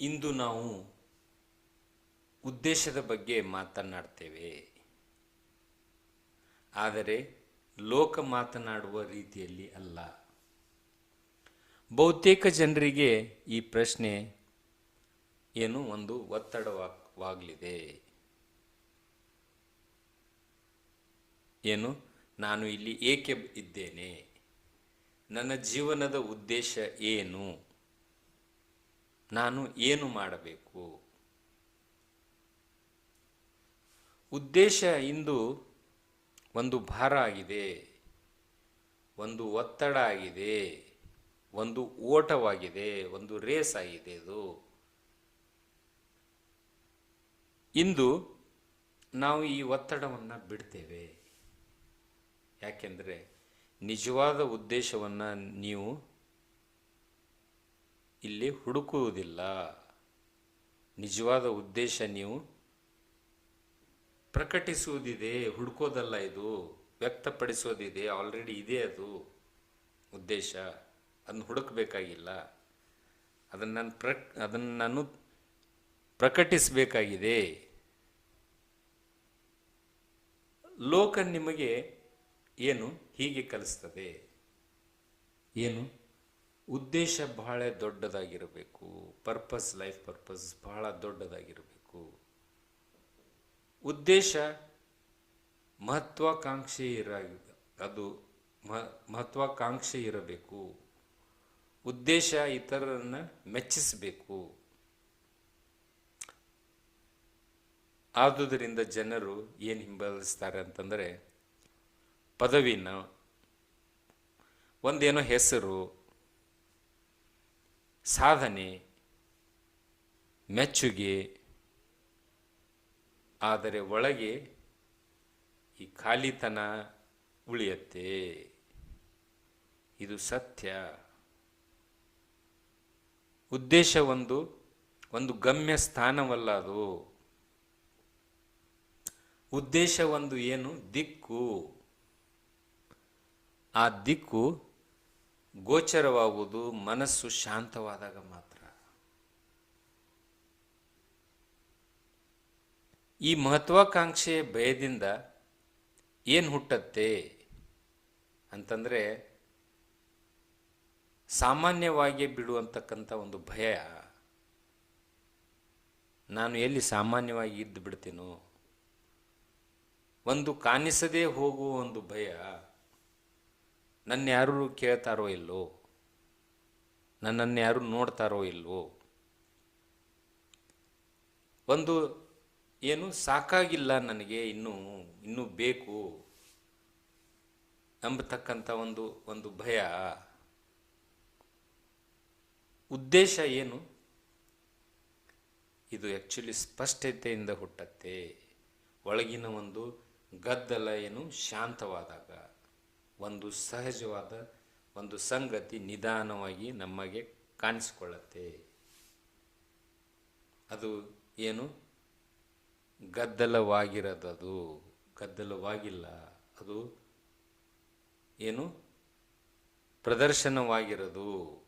ಇಂದು ನಾವು ಉದ್ದೇಶದ ಬಗ್ಗೆ ಮಾತನಾಡ್ತೇವೆ. ಆದರೆ ಲೋಕ ಮಾತನಾಡುವ ರೀತಿಯಲ್ಲಿ ಅಲ್ಲ. ಬಹುತೇಕ ಜನರಿಗೆ ಈ ಪ್ರಶ್ನೆ ಏನು ಒಂದು ಒತ್ತಡವಾಗಲಿದೆ. ಏನು? ನಾನು ಇಲ್ಲಿ ಏಕೆ ಇದ್ದೇನೆ? ನನ್ನ ಜೀವನದ ಉದ್ದೇಶ ಏನು? ನಾನು ಏನು ಮಾಡಬೇಕು? ಉದ್ದೇಶ ಇಂದು ಒಂದು ಭಾರ ಆಗಿದೆ, ಒಂದು ಒತ್ತಡ ಆಗಿದೆ, ಒಂದು ಓಟವಾಗಿದೆ, ಒಂದು ರೇಸ್ ಆಗಿದೆ ಇದು. ಇಂದು ನಾವು ಈ ಒತ್ತಡವನ್ನು ಬಿಡ್ತೇವೆ. ಯಾಕೆಂದರೆ ನಿಜವಾದ ಉದ್ದೇಶವನ್ನು ನೀವು ಇಲ್ಲಿ ಹುಡುಕುವುದಿಲ್ಲ. ನಿಜವಾದ ಉದ್ದೇಶ ನೀವು ಪ್ರಕಟಿಸುವುದಿದೆ, ಹುಡುಕೋದಲ್ಲ ಇದು, ವ್ಯಕ್ತಪಡಿಸೋದಿದೆ ಆಲ್ರೆಡಿ ಇದೆ ಅದು ಉದ್ದೇಶ. ಅದನ್ನು ಹುಡುಕಬೇಕಾಗಿಲ್ಲ. ಅದನ್ನು ನಾನು ಪ್ರ, ಅದನ್ನು ನಾನು ಪ್ರಕಟಿಸಬೇಕಾಗಿದೆ. ಲೋಕ ನಿಮಗೆ ಏನು ಹೀಗೆ ಕಲಿಸ್ತದೆ? ಏನು? ಉದ್ದೇಶ ಬಹಳ ದೊಡ್ಡದಾಗಿರಬೇಕು. ಪರ್ಪಸ್ ಲೈಫ್ ಪರ್ಪಸ್ ಬಹಳ ದೊಡ್ಡದಾಗಿರಬೇಕು. ಉದ್ದೇಶ ಮಹತ್ವಾಕಾಂಕ್ಷೆ ಇರ ಅದು ಮಹತ್ವಾಕಾಂಕ್ಷೆ ಇರಬೇಕು. ಉದ್ದೇಶ ಇತರರನ್ನ ಮೆಚ್ಚಿಸಬೇಕು. ಆದುದರಿಂದ ಜನರು ಏನು ಹಿಂಬಾಲಿಸ್ತಾರೆ ಅಂತಂದರೆ, ಪದವಿನ ಒಂದೇನೋ ಹೆಸರು ಸಾಧನೆ, ಮೆಚ್ಚುಗೆ, ಆದರೆ ಒಳಗೆ ಈ ಖಾಲಿತನ ಉಳಿಯತ್ತೆ. ಇದು ಸತ್ಯ. ಉದ್ದೇಶ ಒಂದು ಒಂದು ಗಮ್ಯ ಸ್ಥಾನವಲ್ಲ ಅದು. ಉದ್ದೇಶ ಒಂದು ಏನು? ದಿಕ್ಕು. ಆ ದಿಕ್ಕು ಗೋಚರವಾಗುವುದು ಮನಸ್ಸು ಶಾಂತವಾದಾಗ ಮಾತ್ರ. ಈ ಮಹತ್ವಾಕಾಂಕ್ಷೆಯ ಭಯದಿಂದ ಏನು ಹುಟ್ಟತ್ತೆ ಅಂತಂದರೆ ಸಾಮಾನ್ಯವಾಗಿ ಬಿಡುವಂತಕ್ಕಂಥ ಒಂದು ಭಯ. ನಾನು ಎಲ್ಲಿ ಸಾಮಾನ್ಯವಾಗಿ ಇದ್ದು ಬಿಡ್ತೀನೋ ಒಂದು ಕಾಣಿಸದೇ ಹೋಗುವ ಒಂದು ಭಯ. ನನ್ನ ಯಾರು ಕೇಳ್ತಾರೋ ಇಲ್ಲೋ? ನನ್ನನ್ನು ಯಾರು ನೋಡ್ತಾರೋ ಇಲ್ವೋ ಒಂದು ಏನು ಸಾಕಾಗಿಲ್ಲ ನನಗೆ, ಇನ್ನೂ ಇನ್ನೂ ಬೇಕು ಎಂಬತಕ್ಕಂಥ ಒಂದು ಒಂದು ಭಯ. ಉದ್ದೇಶ ಏನು? ಇದು ಆ್ಯಕ್ಚುಲಿ ಸ್ಪಷ್ಟತೆಯಿಂದ ಹುಟ್ಟತ್ತೆ. ಒಳಗಿನ ಒಂದು ಗದ್ದಲ ಏನು ಶಾಂತವಾದಾಗ. ಒಂದು ಸಹಜವಾದ ಒಂದು ಸಂಗತಿ ನಿಧಾನವಾಗಿ ನಮಗೆ ಕಾಣಿಸಿಕೊಳ್ಳತ್ತೆ. ಅದು ಏನು? ಗದ್ದಲವಾಗಿರದದು. ಗದ್ದಲವಾಗಿಲ್ಲ. ಅದು ಏನು? ಪ್ರದರ್ಶನವಾಗಿರೋದು.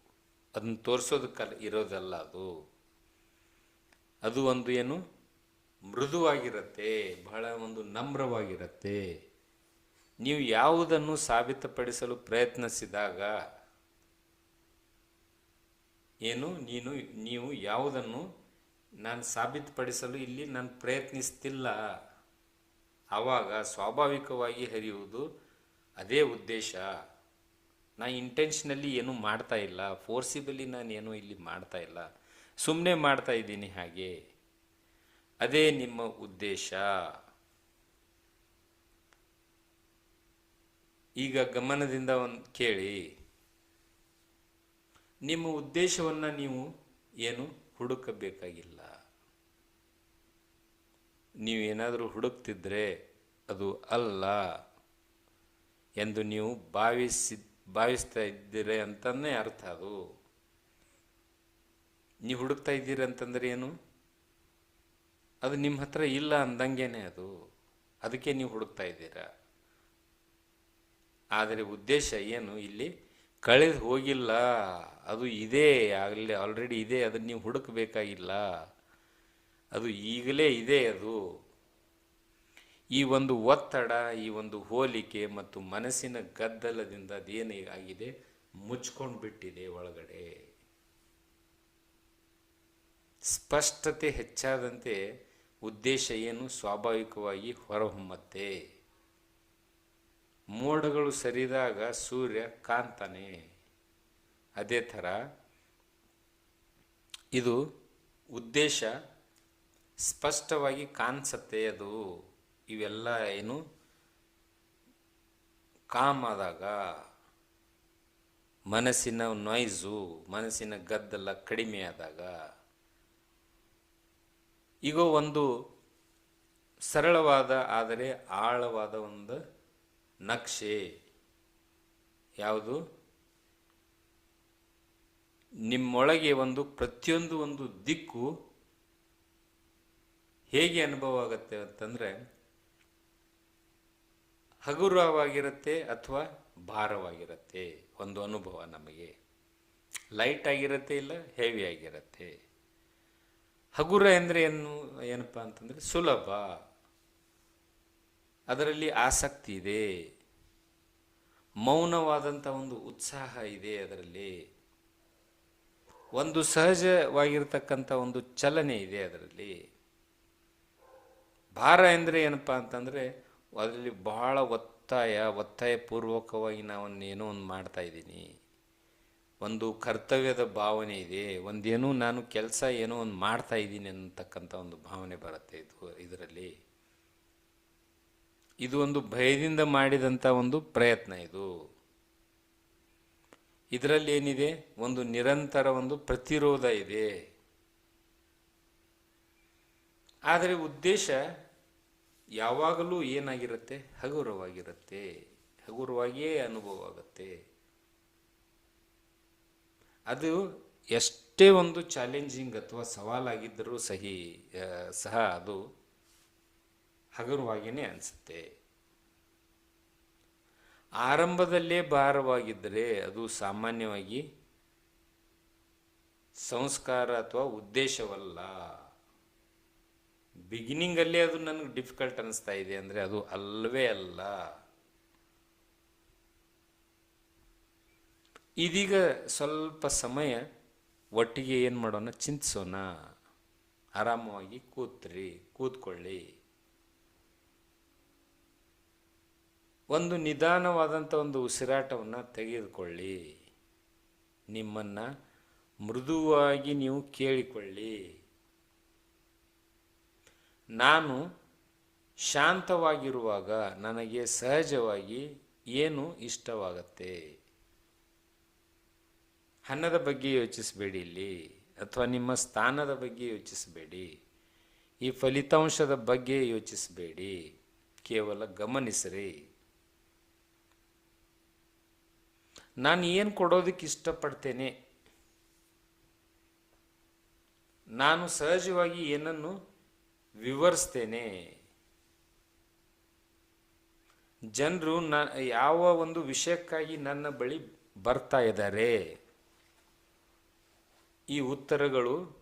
ಅದನ್ನು ತೋರಿಸೋದಕ್ಕೆ ಇರೋದಲ್ಲ ಅದು. ಅದು ಒಂದು ಏನು? ಮೃದುವಾಗಿರುತ್ತೆ. ಬಹಳ ಒಂದು ನಮ್ರವಾಗಿರುತ್ತೆ. ನೀವು ಯಾವುದನ್ನು ಸಾಬೀತುಪಡಿಸಲು ಪ್ರಯತ್ನಿಸಿದಾಗ ಏನು? ನೀನು, ನೀವು ಯಾವುದನ್ನು ನಾನು ಸಾಬೀತುಪಡಿಸಲು ಇಲ್ಲಿ ನಾನು ಪ್ರಯತ್ನಿಸ್ತಿಲ್ಲ. ಆವಾಗ ಸ್ವಾಭಾವಿಕವಾಗಿ ಹರಿಯುವುದು ಅದೇ ಉದ್ದೇಶ. ನಾ ಇಂಟೆನ್ಷನಲ್ಲಿ ಏನೂ ಮಾಡ್ತಾ ಇಲ್ಲ. ಫೋರ್ಸಿಬಲಿ ನಾನು ಏನೂ ಇಲ್ಲಿ ಮಾಡ್ತಾ ಇಲ್ಲ. ಸುಮ್ಮನೆ ಮಾಡ್ತಾ ಇದ್ದೀನಿ ಹಾಗೆ. ಅದೇ ನಿಮ್ಮ ಉದ್ದೇಶ. ಈಗ ಗಮನದಿಂದ ಒಂದು ಕೇಳಿ. ನಿಮ್ಮ ಉದ್ದೇಶವನ್ನು ನೀವು ಏನು ಹುಡುಕಬೇಕಾಗಿಲ್ಲ. ನೀವು ಏನಾದರೂ ಹುಡುಕ್ತಿದ್ರೆ ಅದು ಅಲ್ಲ ಎಂದು ನೀವು ಭಾವಿಸಿ, ಭಾವಿಸ್ತಾ ಇದ್ದೀರಿ ಅಂತಲೇ ಅರ್ಥ ಅದು. ನೀವು ಹುಡುಕ್ತಾ ಇದ್ದೀರಿ ಅಂತಂದ್ರೆ ಏನು? ಅದು ನಿಮ್ಮ ಹತ್ರ ಇಲ್ಲ ಅಂದಂಗೆನೆ ಅದು. ಅದಕ್ಕೆ ನೀವು ಹುಡುಕ್ತಾ ಇದ್ದೀರಾ? ಆದರೆ ಉದ್ದೇಶ ಏನು? ಇಲ್ಲಿ ಕಳೆದು ಹೋಗಿಲ್ಲ. ಅದು ಇದೆ, ಆಗಲಿ ಆಲ್ರೆಡಿ ಇದೆ, ಅದನ್ನು ನೀವು ಹುಡುಕಬೇಕಾಗಿಲ್ಲ. ಅದು ಈಗಲೇ ಇದೆ ಅದು. ಈ ಒಂದು ಒತ್ತಡ, ಈ ಒಂದು ಹೋಲಿಕೆ ಮತ್ತು ಮನಸ್ಸಿನ ಗದ್ದಲದಿಂದ ಅದೇನು ಆಗಿದೆ? ಮುಚ್ಕೊಂಡು ಬಿಟ್ಟಿದೆ ಒಳಗಡೆ. ಸ್ಪಷ್ಟತೆ ಹೆಚ್ಚಾದಂತೆ ಉದ್ದೇಶ ಏನು? ಸ್ವಾಭಾವಿಕವಾಗಿ ಹೊರಹೊಮ್ಮತ್ತೆ. ಮೋಡಗಳು ಸರಿದಾಗ ಸೂರ್ಯ ಕಾಣ್ತಾನೆ ಅದೇ ಥರ ಇದು ಉದ್ದೇಶ ಸ್ಪಷ್ಟವಾಗಿ ಕಾಣಿಸತ್ತೆ ಅದು. ಇವೆಲ್ಲ ಏನು? ಕಾಮ್ ಆದಾಗ ಮನಸ್ಸಿನ ನಾಯ್ಸು ಮನಸ್ಸಿನ ಗದ್ದಲ ಕಡಿಮೆ ಆದಾಗ ಈಗ ಒಂದು ಸರಳವಾದ, ಆದರೆ ಆಳವಾದ ಒಂದು ನಕ್ಷೆ. ಯಾವುದು? ನಿಮ್ಮೊಳಗೆ ಒಂದು ಪ್ರತಿಯೊಂದು ಒಂದು ದಿಕ್ಕು ಹೇಗೆ ಅನುಭವ ಆಗುತ್ತೆ ಅಂತಂದರೆ, ಹಗುರವಾಗಿರುತ್ತೆ ಅಥವಾ ಭಾರವಾಗಿರುತ್ತೆ, ಒಂದು ಅನುಭವ ನಮಗೆ. ಲೈಟ್ ಆಗಿರುತ್ತೆ ಇಲ್ಲ, ಹೆವಿ ಆಗಿರುತ್ತೆ. ಹಗುರ ಅಂದರೆ ಏನು, ಏನಪ್ಪ ಅಂತಂದರೆ ಸುಲಭ. ಅದರಲ್ಲಿ ಆಸಕ್ತಿ ಇದೆ. ಮೌನವಾದಂಥ ಒಂದು ಉತ್ಸಾಹ ಇದೆ ಅದರಲ್ಲಿ. ಒಂದು ಸಹಜವಾಗಿರ್ತಕ್ಕಂಥ ಒಂದು ಚಲನೆ ಇದೆ ಅದರಲ್ಲಿ. ಭಾರ ಎಂದರೆ ಏನಪ್ಪ ಅಂತಂದರೆ ಅದರಲ್ಲಿ ಬಹಳ ಒತ್ತಾಯ, ಒತ್ತಾಯಪೂರ್ವಕವಾಗಿ ನಾನು ಏನೋ ಒಂದು ಮಾಡ್ತಾ ಇದ್ದೀನಿ. ಒಂದು ಕರ್ತವ್ಯದ ಭಾವನೆ ಇದೆ. ಒಂದೇನೋ ನಾನು ಕೆಲಸ ಏನೋ ಒಂದು ಮಾಡ್ತಾ ಇದ್ದೀನಿ ಅನ್ನತಕ್ಕಂಥ ಒಂದು ಭಾವನೆ ಬರುತ್ತೆ ಇದು, ಇದರಲ್ಲಿ. ಇದು ಒಂದು ಭಯದಿಂದ ಮಾಡಿದಂಥ ಒಂದು ಪ್ರಯತ್ನ ಇದು. ಇದರಲ್ಲಿ ಏನಿದೆ? ಒಂದು ನಿರಂತರ ಒಂದು ಪ್ರತಿರೋಧ ಇದೆ. ಆದರೆ ಉದ್ದೇಶ ಯಾವಾಗಲೂ ಏನಾಗಿರುತ್ತೆ? ಹಗುರವಾಗಿರುತ್ತೆ. ಹಗುರವಾಗಿಯೇ ಅನುಭವ ಆಗುತ್ತೆ. ಅದು ಎಷ್ಟೇ ಒಂದು ಚಾಲೆಂಜಿಂಗ್ ಅಥವಾ ಸವಾಲಾಗಿದ್ದರೂ ಸಹಿ ಸಹ ಅದು ಹಗುರವಾಗಿಯೇ ಅನಿಸುತ್ತೆ. ಆರಂಭದಲ್ಲೇ ಭಾರವಾಗಿದ್ದರೆ ಅದು ಸಾಮಾನ್ಯವಾಗಿ ಸಂಸ್ಕಾರ ಅಥವಾ ಉದ್ದೇಶವಲ್ಲ. ಬಿಗಿನಿಂಗಲ್ಲೇ ಅದು ನನಗೆ ಡಿಫಿಕಲ್ಟ್ ಅನಿಸ್ತಾ ಇದೆ ಅಂದರೆ ಅದು ಅಲ್ಲವೇ ಅಲ್ಲ. ಇದೀಗ ಸ್ವಲ್ಪ ಸಮಯ ಒಟ್ಟಿಗೆ ಏನು ಮಾಡೋಣ? ಚಿಂತಿಸೋಣ. ಆರಾಮವಾಗಿ ಕೂತ್ರಿ, ಕೂತ್ಕೊಳ್ಳಿ. ಒಂದು ನಿಧಾನವಾದಂಥ ಒಂದು ಉಸಿರಾಟವನ್ನು ತೆಗೆದುಕೊಳ್ಳಿ. ನಿಮ್ಮನ್ನು ಮೃದುವಾಗಿ ನೀವು ಕೇಳಿಕೊಳ್ಳಿ. ನಾನು ಶಾಂತವಾಗಿರುವಾಗ ನನಗೆ ಸಹಜವಾಗಿ ಏನು ಇಷ್ಟವಾಗತ್ತೆ? ಹಣದ ಬಗ್ಗೆ ಯೋಚಿಸಬೇಡಿ ಇಲ್ಲಿ, ಅಥವಾ ನಿಮ್ಮ ಸ್ಥಾನದ ಬಗ್ಗೆ ಯೋಚಿಸಬೇಡಿ. ಈ ಫಲಿತಾಂಶದ ಬಗ್ಗೆ ಯೋಚಿಸಬೇಡಿ. ಕೇವಲ ಗಮನಿಸಿರಿ. ನಾನು ಏನು ಕೊಡೋದಕ್ಕೆ ಇಷ್ಟಪಡ್ತೇನೆ? ನಾನು ಸಹಜವಾಗಿ ಏನನ್ನು ವಿವರಿಸ್ತೇನೆ? ಜನರು ನ, ಯಾವ ಒಂದು ವಿಷಯಕ್ಕಾಗಿ ನನ್ನ ಬಳಿ ಬರ್ತಾ ಇದ್ದಾರೆ? ಈ ಉತ್ತರಗಳು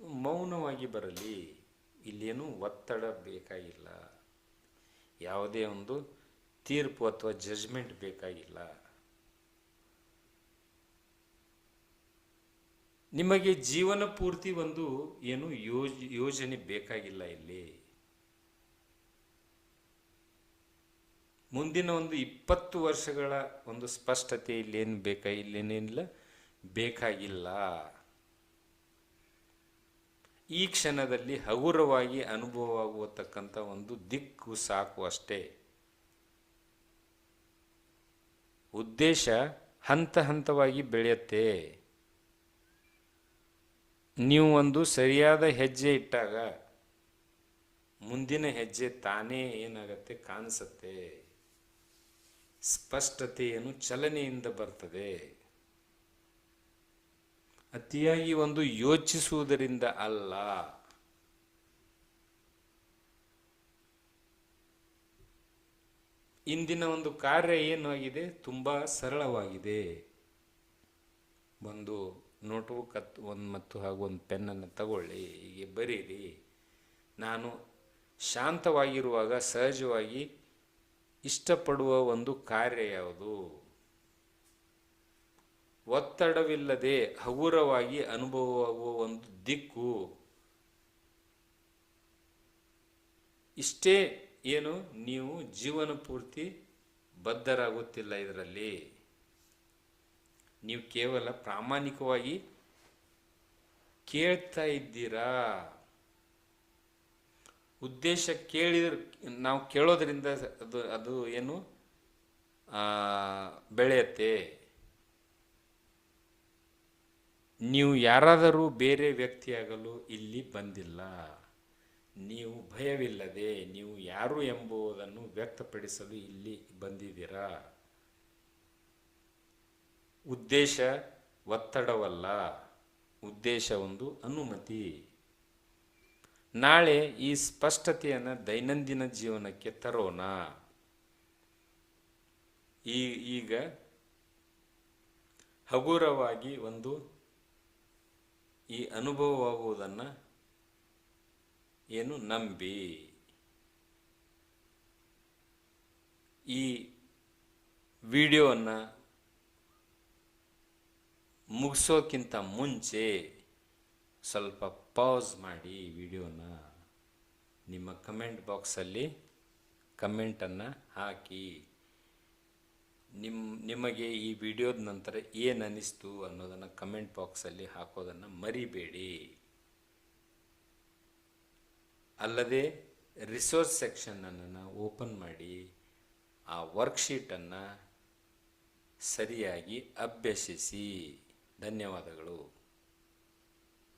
ಮೌನವಾಗಿ ಬರಲಿ. ಇಲ್ಲೇನು ಒತ್ತಡ ಬೇಕಾಗಿಲ್ಲ. ಯಾವುದೇ ಒಂದು ತೀರ್ಪು ಅಥವಾ ಜಜ್ಮೆಂಟ್ ಬೇಕಾಗಿಲ್ಲ. ನಿಮಗೆ ಜೀವನ ಪೂರ್ತಿ ಒಂದು ಏನು ಯೋಜ, ಯೋಜನೆ ಬೇಕಾಗಿಲ್ಲ ಇಲ್ಲಿ. ಮುಂದಿನ ಒಂದು ಇಪ್ಪತ್ತು ವರ್ಷಗಳ ಒಂದು ಸ್ಪಷ್ಟತೆ ಇಲ್ಲೇನು ಬೇಕಾ ಇಲ್ಲೇನೇನಿಲ್ಲ ಬೇಕಾಗಿಲ್ಲ. ಈ ಕ್ಷಣದಲ್ಲಿ ಹಗುರವಾಗಿ ಅನುಭವವಾಗುವತಕ್ಕಂಥ ಒಂದು ದಿಕ್ಕು ಸಾಕು ಅಷ್ಟೇ. ಉದ್ದೇಶ ಹಂತ ಹಂತವಾಗಿ ಬೆಳೆಯುತ್ತೆ. ನೀವು ಒಂದು ಸರಿಯಾದ ಹೆಜ್ಜೆ ಇಟ್ಟಾಗ ಮುಂದಿನ ಹೆಜ್ಜೆ ತಾನೇ ಏನಾಗತ್ತೆ ಕಾಣಿಸುತ್ತೆ. ಸ್ಪಷ್ಟತೆಯನ್ನು ಚಲನೆಯಿಂದ ಬರ್ತದೆ. ಅತಿಯಾಗಿ ಒಂದು ಯೋಚಿಸುವುದರಿಂದ ಅಲ್ಲ. ಇಂದಿನ ಒಂದು ಕಾರ್ಯ ಏನಾಗಿದೆ? ತುಂಬ ಸರಳವಾಗಿದೆ. ಒಂದು ನೋಟ್ಬುಕ್ ಹತ್, ಒಂದು ಮತ್ತು ಹಾಗೂ ಒಂದು ಪೆನ್ನನ್ನು ತಗೊಳ್ಳಿ. ಹೀಗೆ ಬರೀರಿ. ನಾನು ಶಾಂತವಾಗಿರುವಾಗ ಸಹಜವಾಗಿ ಇಷ್ಟಪಡುವ ಒಂದು ಕಾರ್ಯ ಯಾವುದು? ಒತ್ತಡವಿಲ್ಲದೆ ಹಗುರವಾಗಿ ಅನುಭವವಾಗುವ ಒಂದು ದಿಕ್ಕು. ಇಷ್ಟೇ ಏನು? ನೀವು ಜೀವನ ಪೂರ್ತಿ ಬದ್ಧರಾಗುತ್ತಿಲ್ಲ ಇದರಲ್ಲಿ. ನೀವು ಕೇವಲ ಪ್ರಾಮಾಣಿಕವಾಗಿ ಕೇಳ್ತಾ ಇದ್ದೀರಾ? ಉದ್ದೇಶ ಕೇಳಿದ್ರ, ನಾವು ಕೇಳೋದ್ರಿಂದ ಅದು ಅದು ಏನು ಬೆಳೆಯುತ್ತೆ. ನೀವು ಯಾರಾದರೂ ಬೇರೆ ವ್ಯಕ್ತಿಯಾಗಲು ಇಲ್ಲಿ ಬಂದಿಲ್ಲ. ನೀವು ಭಯವಿಲ್ಲದೆ, ನೀವು ಯಾರು ಎಂಬುದನ್ನು ವ್ಯಕ್ತಪಡಿಸಲು ಇಲ್ಲಿ ಬಂದಿದ್ದೀರಾ? ಉದ್ದೇಶ ಒತ್ತಡವಲ್ಲ, ಉದ್ದೇಶ ಒಂದು ಅನುಮತಿ. ನಾಳೆ ಈ ಸ್ಪಷ್ಟತೆಯನ್ನು ದೈನಂದಿನ ಜೀವನಕ್ಕೆ ತರೋಣ. ಈ, ಈಗ ಹಗುರವಾಗಿ ಒಂದು ಈ ಅನುಭವವಾಗುವುದನ್ನು ಏನು ನಂಬಿ. ಈ ವಿಡಿಯೋವನ್ನು ಮುಗಿಸೋಕ್ಕಿಂತ ಮುಂಚೆ ಸ್ವಲ್ಪ ಪಾಸ್ ಮಾಡಿ ವಿಡಿಯೋನ ನಿಮ್ಮ ಕಮೆಂಟ್ ಬಾಕ್ಸಲ್ಲಿ ಕಮೆಂಟನ್ನು ಹಾಕಿ. ನಿಮ್ಮ ನಿಮಗೆ ಈ ವಿಡಿಯೋದ ನಂತರ ಏನು ಅನ್ನಿಸ್ತು ಅನ್ನೋದನ್ನು ಕಮೆಂಟ್ ಬಾಕ್ಸಲ್ಲಿ ಹಾಕೋದನ್ನು ಮರಿಬೇಡಿ. ಅಲ್ಲದೆ ರಿಸೋರ್ಸ್ ಸೆಕ್ಷನನ್ನು ಓಪನ್ ಮಾಡಿ, ಆ ವರ್ಕ್ಶೀಟನ್ನು ಸರಿಯಾಗಿ ಅಭ್ಯಸಿಸಿ. ಧನ್ಯವಾದಗಳು.